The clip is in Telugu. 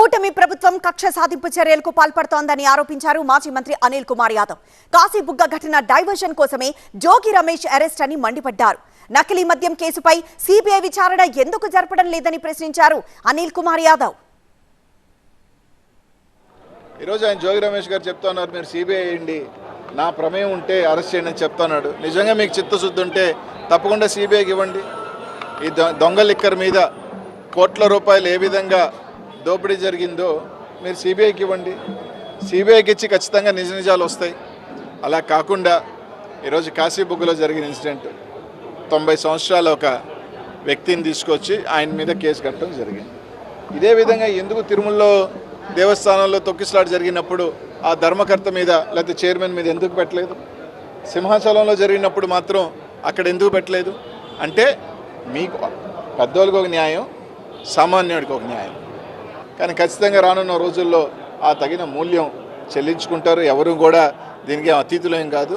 కూటమి ప్రభుత్వం కక్ష సాధింపు చర్యలకు పాల్పడుతోందని ఆరోపించారు మాజీ మంత్రి అనిల్ కుమార్ యాదవ్. కాశీబుగ్గ ఘటన డైవర్షన్ కోసమే జోగి రమేష్ అరెస్ట్ అని మండిపడ్డారు. నకిలీ మద్యం కేసుపై సిబిఐ విచారణ ఎందుకు జరపడం లేదని ప్రశ్నించారు అనిల్ కుమార్ యాదవ్. ఈరోజు ఆయన జోగి రమేష్ గారు చెప్తున్నారు మీరు సిబిఐ అయ్యండి నా ప్రమేయం ఉంటే అరెస్ట్ చేయండి అని చెప్తున్నాడు. నిజంగా మీకు చిత్తశుద్ధి ఉంటే తప్పకుండా సిబిఐకి ఇవ్వండి. ఈ దొంగ లిక్కర్ మీద కోట్ల రూపాయలు ఏ విధంగా దోపిడీ జరిగిందో మీరు సిబిఐకి ఇవ్వండి. సిబిఐకి ఇచ్చి ఖచ్చితంగా నిజ నిజాలు వస్తాయి. అలా కాకుండా ఈరోజు కాశీబుగ్గులో జరిగిన ఇన్సిడెంట్ తొంభై సంవత్సరాల ఒక వ్యక్తిని తీసుకొచ్చి ఆయన మీద కేసు కట్టడం జరిగింది. ఇదే విధంగా ఎందుకు తిరుమలలో దేవస్థానంలో తొక్కిసలాట జరిగినప్పుడు ఆ ధర్మకర్త మీద లేకపోతే చైర్మన్ మీద ఎందుకు పెట్టలేదు? సింహాచలంలో జరిగినప్పుడు మాత్రం అక్కడ ఎందుకు పెట్టలేదు? అంటే మీకు పెద్దోళ్ళకి ఒక న్యాయం సామాన్యుడికి ఒక న్యాయం. కానీ ఖచ్చితంగా రానున్న రోజుల్లో ఆ తగిన మూల్యం చెల్లించుకుంటారు. ఎవరు కూడా దీనికి అతీతులేం కాదు.